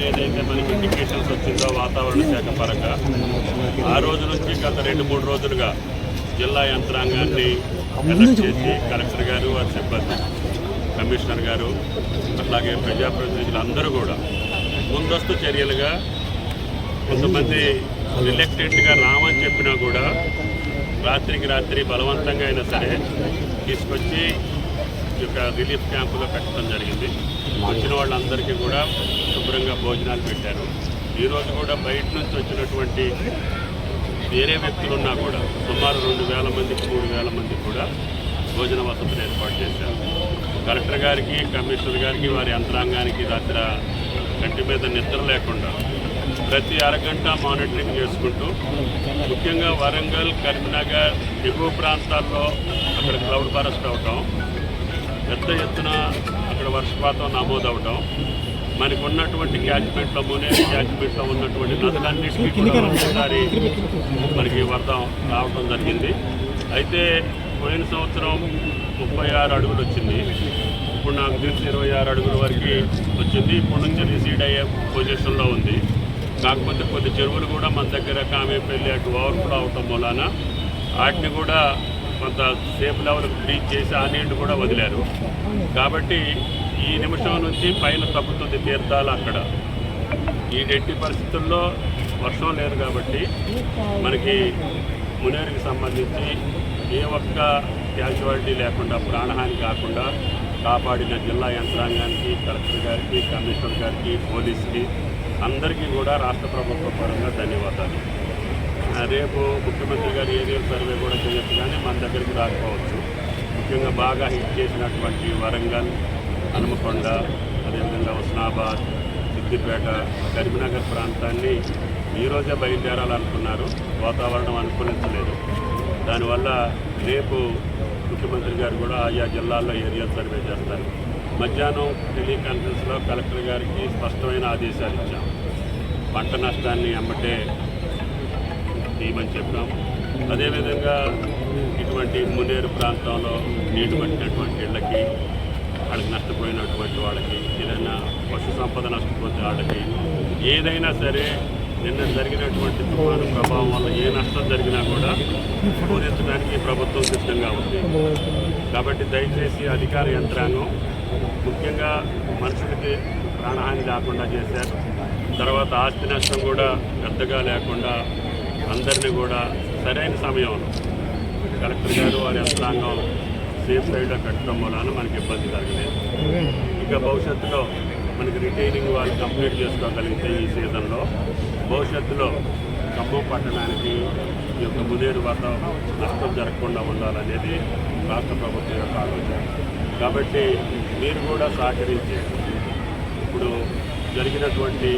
ఏదైతే మనకి ఇండికేషన్స్ వచ్చిందో వాతావరణ శాఖ పరంగా ఆ రోజు నుంచి గత రెండు మూడు రోజులుగా జిల్లా యంత్రాంగాన్ని కలెక్ట్ చేసి కలెక్టర్ గారు వారి సిబ్బంది కమిషనర్ గారు అట్లాగే ప్రజాప్రతినిధులు అందరూ కూడా ముందస్తు చర్యలుగా కొంతమంది రిలెక్టెడ్గా రామని చెప్పినా కూడా రాత్రికి రాత్రి బలవంతంగా అయినా సరే తీసుకొచ్చి యొక్క రిలీఫ్ క్యాంపులో పెట్టడం జరిగింది. వచ్చిన వాళ్ళందరికీ కూడా శుభ్రంగా భోజనాలు పెట్టారు. ఈరోజు కూడా బయట నుంచి వచ్చినటువంటి వేరే వ్యక్తులున్నా కూడా సుమారు రెండు వేల మందికి మూడు వేల మంది కూడా భోజన వసతులు ఏర్పాటు చేశారు. కలెక్టర్ గారికి కమిషనర్ గారికి వారి యంత్రాంగానికి రాత్రి కంటి మీద నిద్ర లేకుండా ప్రతి అరగంట మానిటరింగ్ చేసుకుంటూ ముఖ్యంగా వరంగల్ కరీంనగర్ ఎగువ ప్రాంతాల్లో అక్కడ క్లౌడ్ ఫారెస్ట్ అవటం పెద్ద ఎత్తున అక్కడ వర్షపాతం నమోదవటం మనకు ఉన్నటువంటి క్యాచ్మెంట్లో మునేరు క్యాచ్మెంట్లో ఉన్నటువంటి నదులన్నిటికీ ఒకసారి మనకి వరద రావడం జరిగింది. అయితే పోయిన సంవత్సరం ముప్పై ఆరు అడుగులు వచ్చింది. ఇప్పుడు నాకు తెలిసి ఇరవై ఆరు అడుగుల వరకు వచ్చింది. ఇప్పుడు నుంచి రిసీడ్ అయ్యే పొజిషన్లో ఉంది. కాకపోతే కొన్ని చెరువులు కూడా మన దగ్గర కామేపల్లి అటు ఓవర్ఫ్లో అవటం మూలాన వాటిని కూడా కొంత సేఫ్ లెవెల్ బ్రీచ్ చేసి ఆ నీళ్ళు కూడా వదిలారు. కాబట్టి ఈ నిమిషం నుంచి పైన తప్పుతుంది తీర్థాలు అక్కడ. ఈ ఎట్టి పరిస్థితుల్లో వర్షం లేదు కాబట్టి మనకి మునేరుకి సంబంధించి ఏ ఒక్క క్యాజువాలిటీ లేకుండా ప్రాణహాని కాకుండా కాపాడిన జిల్లా యంత్రాంగానికి కలెక్టర్ గారికి కమిషనర్ గారికి పోలీస్కి అందరికీ కూడా రాష్ట్ర ప్రభుత్వ పరంగా ధన్యవాదాలు. రేపు ముఖ్యమంత్రి గారు ఏరియల్ సర్వే కూడా చేయొచ్చు కానీ మన దగ్గరికి రాకపోవచ్చు. ముఖ్యంగా బాగా హిట్ చేసినటువంటి వరంగల్ హనుమకొండ అదేవిధంగా హుస్నాబాద్ సిద్దిపేట కరీంనగర్ ప్రాంతాన్ని ఈరోజే బయలుదేరాలనుకున్నారు. వాతావరణం అనుకూలించలేదు. దానివల్ల రేపు ముఖ్యమంత్రి గారు కూడా ఆయా జిల్లాల్లో ఏరియల్ సర్వే చేస్తారు. మధ్యాహ్నం టెలికాన్ఫరెన్స్లో కలెక్టర్ గారికి స్పష్టమైన ఆదేశాలు ఇచ్చాం. పంట నష్టాన్ని అమ్మటే తీయమని చెప్పాం అదేవిధంగా ఇటువంటి మునేరు ప్రాంతంలో నీటి పట్టినటువంటి ఇళ్ళకి వాళ్ళకి నష్టపోయినటువంటి వాళ్ళకి ఏదైనా పశు సంపద నష్టపోతే వాళ్ళకి ఏదైనా సరే నిన్న జరిగినటువంటి తుఫాను ప్రభావం వల్ల ఏ నష్టం జరిగినా కూడా పూరించడానికి ప్రభుత్వం సిద్ధంగా ఉంది. కాబట్టి దయచేసి అధికార యంత్రాంగం ముఖ్యంగా మనుషులకి ప్రాణహాని లేకుండా చేశారు. తర్వాత ఆస్తి నష్టం కూడా పెద్దగా లేకుండా అందరినీ కూడా సరైన సమయంలో కలెక్టర్ గారు వారి యంత్రాంగం సేఫ్ సైడ్లో పెట్టడం వలన మనకి ఇబ్బంది కలగలేదు. ఇంకా భవిష్యత్తులో మనకి రిటైరింగ్ వాళ్ళు కంప్లీట్ చేసుకోగలిగితే ఈ సీజన్లో భవిష్యత్తులో ఖమ్మం పట్టణానికి ఈ యొక్క మునేరు వద్ద నష్టం జరగకుండా ఉండాలనేది రాష్ట్ర ప్రభుత్వం యొక్క ఆలోచన. కాబట్టి మీరు కూడా సహకరించి ఇప్పుడు జరిగినటువంటి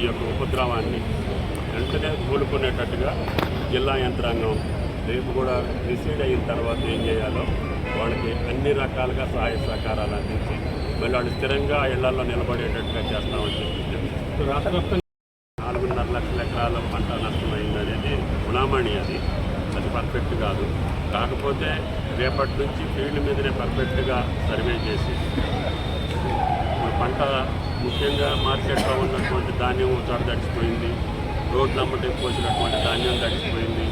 ఈ యొక్క ఉపద్రవాన్ని వెంటనే కోలుకునేటట్టుగా జిల్లా యంత్రాంగం రేపు కూడా రిసీడ్ అయిన తర్వాత ఏం చేయాలో వాళ్ళకి అన్ని రకాలుగా సహాయ సహకారాలు అందించి మళ్ళీ వాళ్ళు స్థిరంగా ఇళ్ళలో నిలబడేటట్టుగా చేస్తామని చెప్పి రాష్ట్ర నాలుగున్నర లక్షల ఎకరాల పంట నష్టం అయింది అనేది గుణామణి అది. అది పర్ఫెక్ట్ కాదు. కాకపోతే రేపటి నుంచి ఫీల్డ్ మీదనే పర్ఫెక్ట్గా సర్వే చేసి పంట ముఖ్యంగా మార్కెట్లో ఉన్నటువంటి ధాన్యం చోట తడిచిపోయింది రోడ్లు అమ్మటే పోసినటువంటి ధాన్యం తడిసిపోయింది.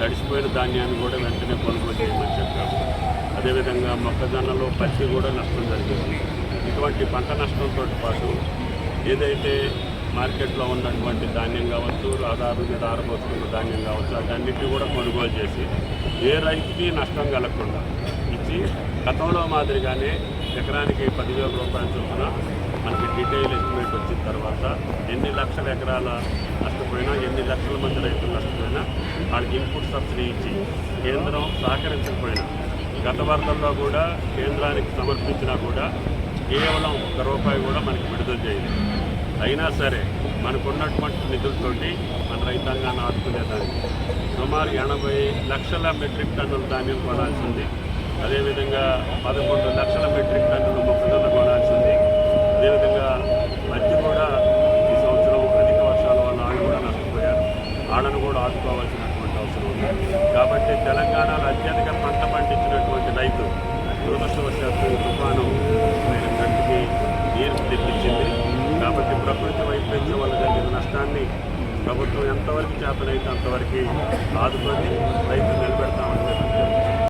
తడిసిపోయిన ధాన్యాన్ని కూడా వెంటనే కొనుగోలు చేయమని చెప్పాము అదేవిధంగా మొక్కజొన్నలో పత్తి కూడా నష్టం జరిగింది. ఇటువంటి పంట నష్టంతో పాటు ఏదైతే మార్కెట్లో ఉన్నటువంటి ధాన్యం కావచ్చు ఆధారు మీద ఆరబోసుకున్న ధాన్యం కావచ్చు వాటన్నిటిని కూడా కొనుగోలు చేసి ఏ రైతుకి నష్టం కలగకుండా ఇచ్చి గతంలో మాదిరిగానే ఎకరానికి పదివేల రూపాయల చొప్పున మనకి డీటెయిల్ ఎస్టిమేట్ వచ్చిన తర్వాత ఎన్ని లక్షల ఎకరాల నష్టపోయినా ఎన్ని లక్షల మంది రైతులు నష్టపోయినా వాళ్ళకి ఇన్పుట్ సబ్సిడీ ఇచ్చి కేంద్రం సహకరించకపోయినా గత వరదల్లో కూడా కేంద్రానికి సమర్పించినా కూడా కేవలం ఒక్క రూపాయి కూడా మనకి విడుదల చేయదు అయినా సరే మనకున్నటువంటి నిధులతోటి మన రైతాంగాన్ని ఆదుకునేదానికి సుమారు ఎనభై లక్షల మెట్రిక్ టన్నుల ధాన్యం కొనాల్సింది. అదేవిధంగా పదకొండు లక్షల మెట్రిక్ టన్నులు మొక్కజొన్న కొనాల్సింది అదేవిధంగా మధ్య కూడా ఈ సంవత్సరం అధిక వర్షాల వల్ల వాళ్ళు కూడా నష్టపోయారు వాళ్ళను కూడా ఆదుకోవాల్సినటువంటి అవసరం ఉంది. కాబట్టి తెలంగాణలో అత్యధిక పంట పండించినటువంటి రైతు దురదృష్టవశాత్తు తుఫాను ఆయన కంటికి నీరు తెప్పించింది. కాబట్టి ప్రకృతి వైపరీత్యం ప్రభుత్వం ఎంతవరకు చేతనైతే అంతవరకు ఆదుకొని రైతు నిలబెడతామని మేము